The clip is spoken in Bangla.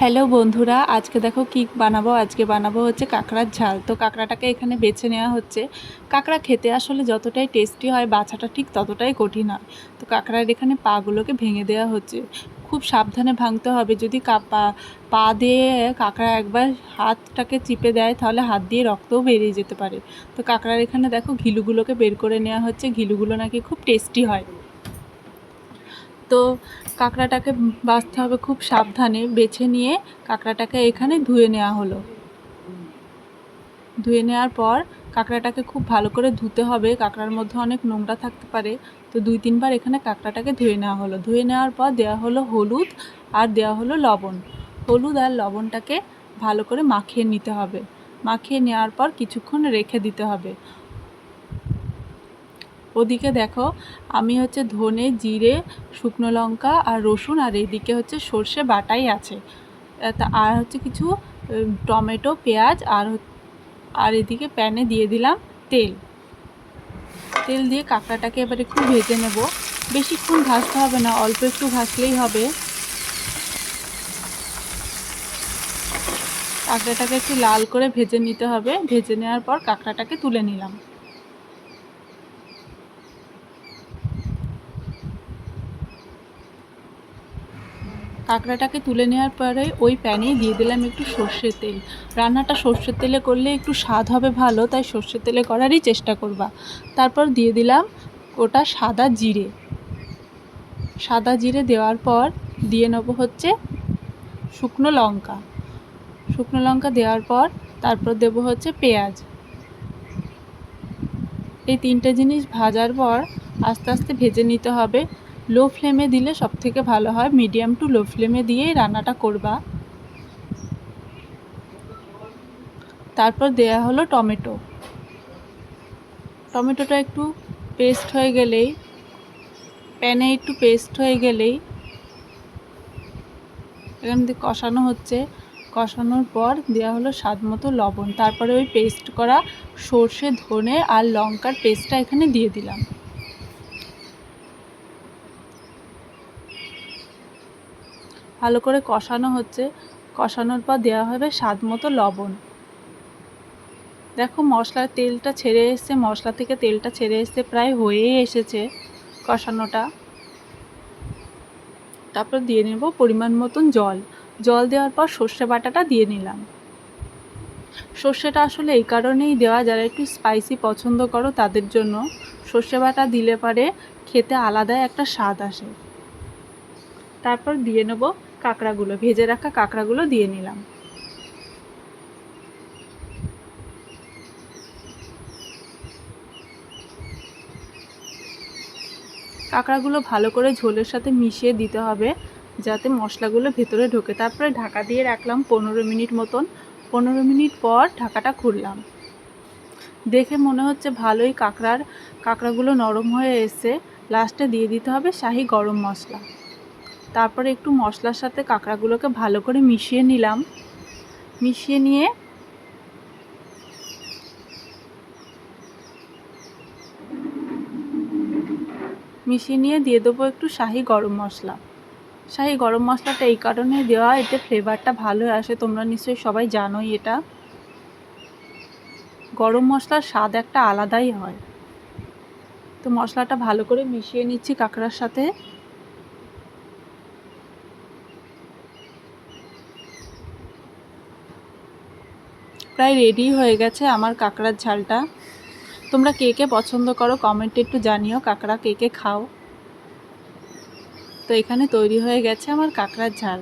হ্যালো বন্ধুরা। আজকে দেখো কি বানাবো? আজকে বানাবো হচ্ছে কাঁকড়ার ঝাল। তো কাঁকড়াটাকে এখানে বেছে নেওয়া হচ্ছে। কাঁকড়া খেতে আসলে যতটাই টেস্টি হয়, বাছাটা ঠিক ততটাই কঠিন হয়। তো কাঁকড়ার এখানে পাগুলোকে ভেঙে দেওয়া হচ্ছে। খুব সাবধানে ভাঙতে হবে। যদি পা দিয়ে কাঁকড়া একবার হাতটাকে চিপে দেয়, তাহলে হাত দিয়ে রক্তও বেরিয়ে যেতে পারে। তো কাঁকড়ার এখানে দেখো ঘিলুগুলোকে বের করে নেওয়া হচ্ছে। ঘিলুগুলো নাকি খুব টেস্টি হয়। তো কাঁকড়াটাকে বাছতে হবে খুব সাবধানে, বেছে নিয়ে কাঁকড়াটাকে এখানে ধুয়ে নেওয়া হলো। ধুয়ে নেওয়ার পর কাঁকড়াটাকে খুব ভালো করে ধুতে হবে, কাঁকড়ার মধ্যে অনেক নোংরা থাকতে পারে। তো দুই, তিনবার এখানে কাঁকড়াটাকে ধুয়ে নেওয়া হলো। ধুয়ে নেওয়ার পর দেওয়া হলো হলুদ আর দেওয়া হলো লবণ। হলুদ আর লবণটাকে ভালো করে মাখিয়ে নিতে হবে। মাখিয়ে নেওয়ার পর কিছুক্ষণ রেখে দিতে হবে। ওদিকে দেখো, আমি হচ্ছে ধনে, জিরে, শুকনো লঙ্কা আর রসুন আর এদিকে হচ্ছে সর্ষে বাটাই আছে। তা- আর হচ্ছে কিছু টমেটো, পেঁয়াজ আর আর এদিকে প্যানে দিয়ে দিলাম তেল। তেল দিয়ে কাঁকড়াটাকে এবার একটু ভেজে নেব। বেশিক্ষণ ভাজতে হবে না, অল্প একটু ভাজলেই হবে। কাঁকড়াটাকে একটু লাল করে ভেজে নিতে হবে। ভেজে নেওয়ার পর কাঁকড়াটাকে তুলে নিলাম। কাঁকড়াটাকে তুলে নেওয়ার পরে ওই প্যানেই দিয়ে দিলাম একটু সর্ষের তেল। রান্নাটা সর্ষের তেলে করলে একটু স্বাদ হবে ভালো, তাই সর্ষের তেলে করারই চেষ্টা করবা। তারপর দিয়ে দিলাম ওটা সাদা জিরে। সাদা জিরে দেওয়ার পর দিয়ে নেব হচ্ছে শুকনো লঙ্কা। শুকনো লঙ্কা দেওয়ার পর তারপর দেবো হচ্ছে পেঁয়াজ। এই তিনটে জিনিস ভাজার পর আস্তে আস্তে ভেজে নিতে হবে। লো ফ্লেমে দিলে সব থেকে ভালো হয়। মিডিয়াম টু লো ফ্লেমে দিয়েই রান্নাটা করবা। তারপর দেয়া হলো টমেটো। টমেটোটা একটু পেস্ট হয়ে গেলেই, প্যানে একটু পেস্ট হয়ে গেলেই, এখান থেকে কষানো হচ্ছে। কষানোর পর দেওয়া হলো স্বাদ মতো লবণ। তারপরে ওই পেস্ট করা সর্ষে, ধনে আর লঙ্কার পেস্টটা এখানে দিয়ে দিলাম। ভালো করে কষানো হচ্ছে। কষানোর পর দেওয়া হবে স্বাদ মতো লবণ। দেখো মশলার তেলটা ছেড়ে এসছে, মশলা থেকে তেলটা ছেড়ে এসছে, প্রায় হয়েই এসেছে কষানোটা। তারপর দিয়ে নেব পরিমাণ মতন জল। জল দেওয়ার পর সর্ষে বাটাটা দিয়ে নিলাম। সর্ষেটা আসলে এই কারণেই দেওয়া, যারা একটু স্পাইসি পছন্দ করো তাদের জন্য। সর্ষে বাটা দিলে পারে খেতে আলাদা একটা স্বাদ আসে। তারপর দিয়ে নেব কাঁকড়াগুলো, ভেজে রাখা কাঁকড়াগুলো দিয়ে নিলাম। কাঁকড়াগুলো ভালো করে ঝোলের সাথে মিশিয়ে দিতে হবে, যাতে মশলাগুলো ভেতরে ঢোকে। তারপরে ঢাকা দিয়ে রাখলাম পনেরো মিনিট মতন। পনেরো মিনিট পর ঢাকাটা খুললাম। দেখে মনে হচ্ছে ভালোই কাঁকড়ার, কাঁকড়াগুলো নরম হয়ে এসে লাস্টে দিয়ে দিতে হবে শাহি গরম মশলা। তারপরে একটু মশলার সাথে কাঁকড়াগুলোকে ভালো করে মিশিয়ে নিলাম। মিশিয়ে নিয়ে মিশিয়ে নিয়ে দিয়ে দেবো একটু শাহি গরম মশলা। শাহি গরম মশলাটা এই কারণেই দেওয়া, এতে ফ্লেভারটা ভালো আসে, তোমরা নিশ্চয়ই সবাই জানোই এটা। গরম মশলার স্বাদ একটা আলাদাই হয়। তো মশলাটা ভালো করে মিশিয়ে নিচ্ছি কাঁকড়ার সাথে। প্রায় রেডি হয়ে গেছে আমার কাঁকড়ার ঝালটা। তোমরা কে কে পছন্দ করো কমেন্টে একটু জানিও, কাঁকড়া কে কে খাও। তো এখানে তৈরি হয়ে গেছে আমার কাঁকড়ার ঝাল।